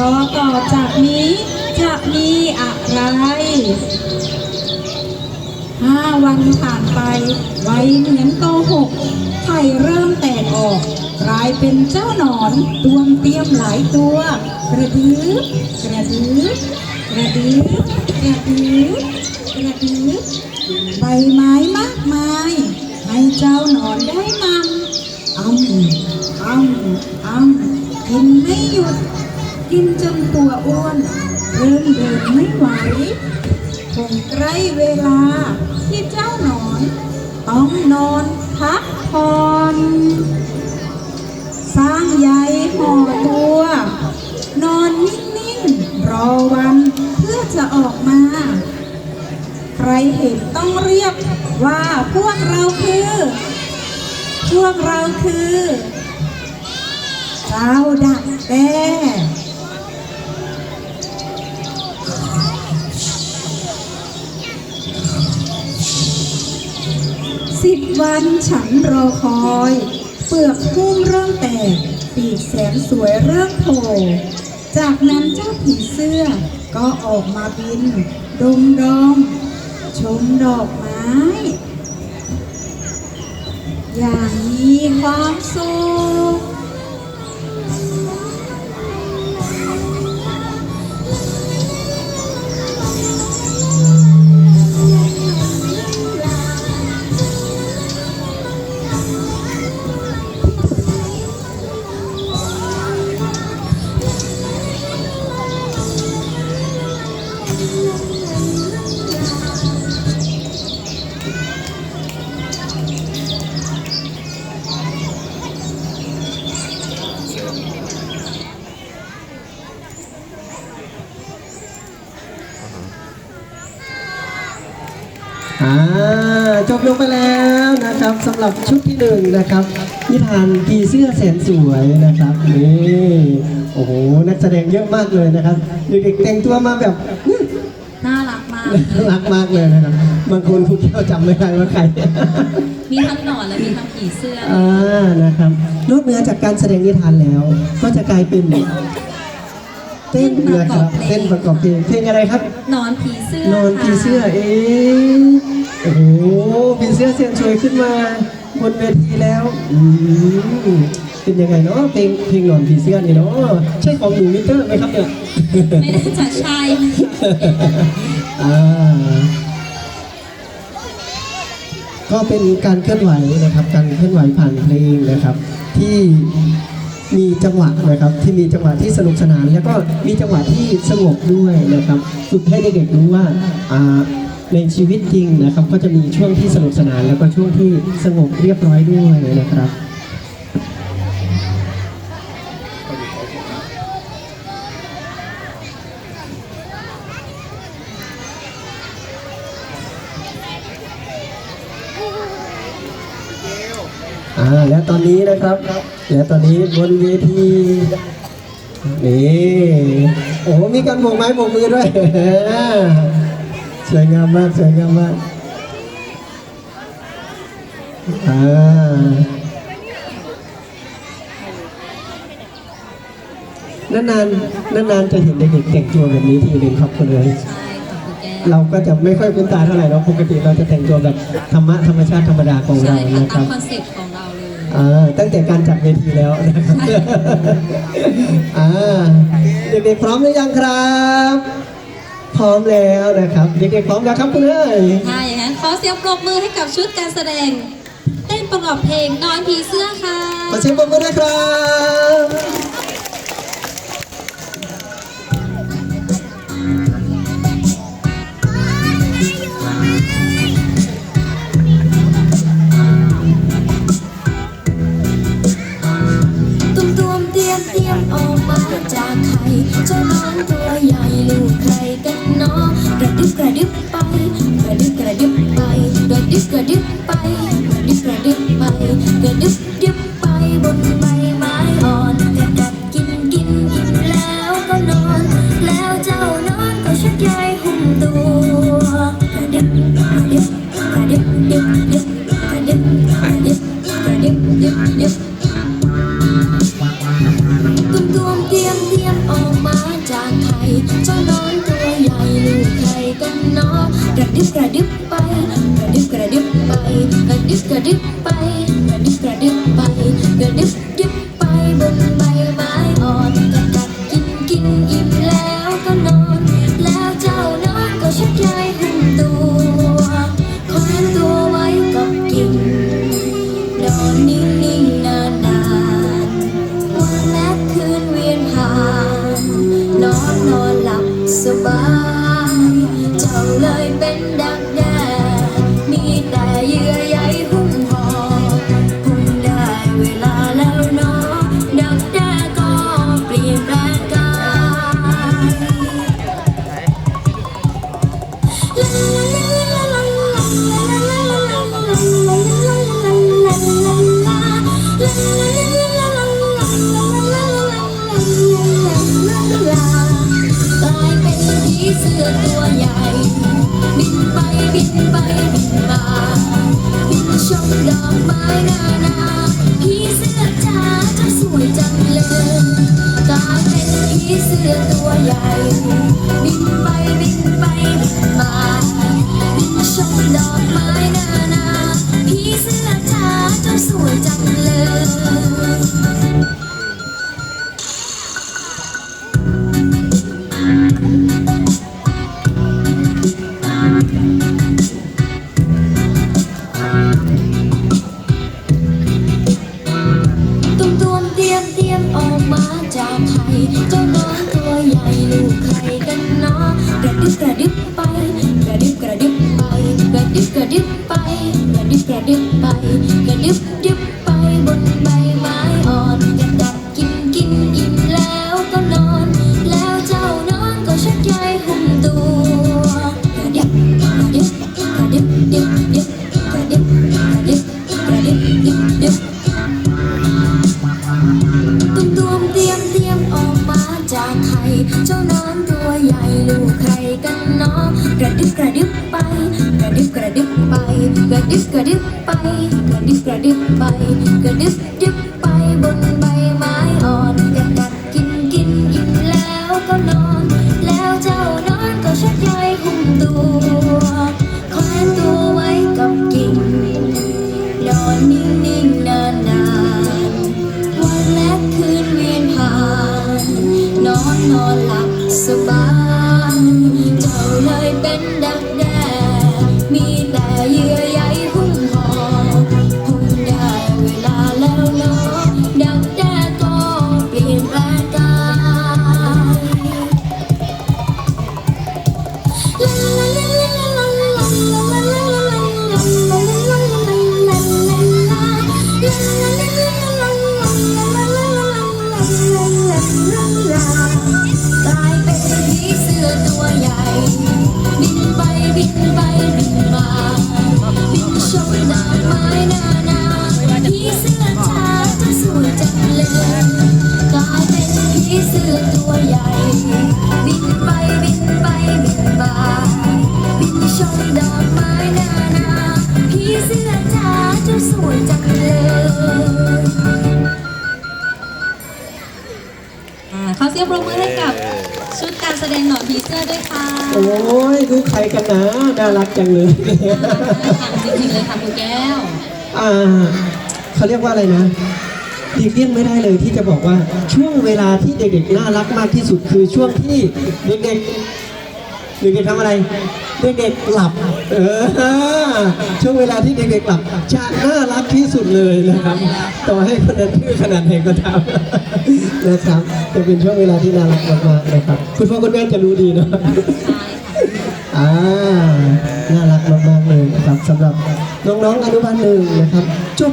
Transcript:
รอต่อจากนี้จะมีอะไรห้าวันผ่านไปไว้เหมือนโกหกไข่เริ่มแตกออก กลายเป็นเจ้าหนอนตวงเตรียมหลายตัว กระดืบกระดืบกระดืบกระดืบกระดืบใบไม้มากมาย ให้เจ้าหนอนได้มันอ้ำอ้ำอ้ำกินไม่หยุด กินจนตัวอ้วนเริ่มเดินไม่ไหวคงใกล้เวลาที่เจ้าหนอน ต้องนอนพักผ่อนสร้างใยห่อตัว นอนนิ่งๆรอวันเพื่อจะออกมา ใครเห็นต้องเรียกว่าพวกเราคือ พวกเราคือเจ้าดักแด้ สิบวันฉันรอคอย เปลือกพุ่มเริ่มแตก ปีกแสนสวยเริ่มโผล่จากนั้นเจ้าผีเสื้อก็ออกมาบินดมดมชมดอกไม้ อย่างมีความสุข อ่าจบลงไปแล้วนะครับสำหรับชุดที่หนึ่งนะครับนิทานผีเสื้อแสนสวยนะครับนี่โอ้โหนักแสดงเยอะมากเลยนะครับเด็กๆแต่งตัวมาแบบน่ารักมาก น่ารักมากเลยนะครับบางคนคุกเกี้ยวจำไม่ได้ว่าใครมีทั้งหนอนและมีทั้งผีเสื้ออ่านะครับนอกเหนือจากการแสดงนิทานแล้ว ก็จะกลายเป็น เต้นนะครับเต้นประกอบเพลงเพลงอะไรครับหนอนผีเสื้อนอนผีเสื้อค่ะ เอ๊ะโอ้โหผีเสื้อเสียงสวยขึ้นมาบนเวทีแล้วอืมเป็นยังไงเนาะเพลงเพลงนอนผีเสื้อนี่เนาะใช่ของหนูมิเตอร์ไหมครับเนี่ย ไม่น่าจะใช่อ่าก็เป็นการเคลื่อนไหวนะครับ การเคลื่อนไหวผ่านเพลงนะครับ ที่ มีจังหวะนะครับที่มีจังหวะที่สนุกสนาน แล้วก็มีจังหวะที่สงบด้วยนะครับฝึกให้เด็กๆรู้ว่าในชีวิตจริงนะครับ ก็จะมีช่วงที่สนุกสนาน แล้วก็ช่วงที่สงบเรียบร้อยด้วยนะครับอ่าและตอนนี้นะครับ และตอนนี้บนเวทีนี่โอ้มีการโบกไม้โบกมือด้วยสวยงามมากสวยงามมากอ่านานๆนานๆจะเห็นเด็กๆแต่งตัวแบบนี้ทีหนึ่งครับคุณเลยเราก็จะไม่ค่อยคุ้นตาเท่าไหร่เนาปกติเราจะแต่งตัวแบบธรรมะธรรมชาติธรรมดาของเราค่ะนะคตารัมบคอนเซ็ปต์ของ อ่าตั้งแต่การจัดเวทีแล้วนะครับอ่าเด็กๆพร้อมหรือยังครับ พร้อมแล้วนะครับ เด็กๆพร้อมแล้วครับคุณเอ้ยถ้าอย่างนั้นขอเสียงปรบมือให้กับชุดการแสดงเต้นประกอบเพลงนอนผีเสื้อค่ะ ขอเสียงปรบมือด้วยครับ ก ร กลายเป็นผีเสื้อตัวใหญ่ บินไปบินไปบินมาบินชมดอกไม้นานา ร ดึบกระดึบไปกระดึบกระดึบไปกระดึบกระดึบไปกระดึบดึบไปบนใบไม้อ่อนกัดกัดกินกินอิ่มแล้วก็นอน แล้วเจ้านอนก็ชักใยหุ้มตัวแขวนตัวไว้กับกิ่งนอนนิ่งๆนานๆวันและคืนเวียนผ่าน นอนนอนหลับสบาย วยจังเลยอ่าขอเสียงปรบมือให้กับชุดการแสดงหนอนผีเสื้อด้วยค่ะโอ้ยดูใครกันนะน่ารักจังเลยจริงๆเลยค่ะคุณแก้วอ่าเขาเรียกว่าอะไรนะหลีกเลี่ยงไม่ได้เลยที่จะบอกว่าช่วงเวลาที่เด็กๆน่ารักมากที่สุดคือช่วงที่เด็กๆ เด็กๆทำอะไรเด็กๆหลับ เออช่วงเวลาที่เด็กๆหลับจะน่ารักที่สุดเลยนะครับ ต่อให้คนนั้นชื่อขนาดไหนก็ตามนะครับจะเป็นช่วงเวลาที่น่ารักมากๆนะครับ คุณพ่อคุณแม่จะรู้ดีเนาะอ่าน่ารักมากๆเลยนะครับสำหรับน้องๆอนุบาลหนึ่งนะครับจบ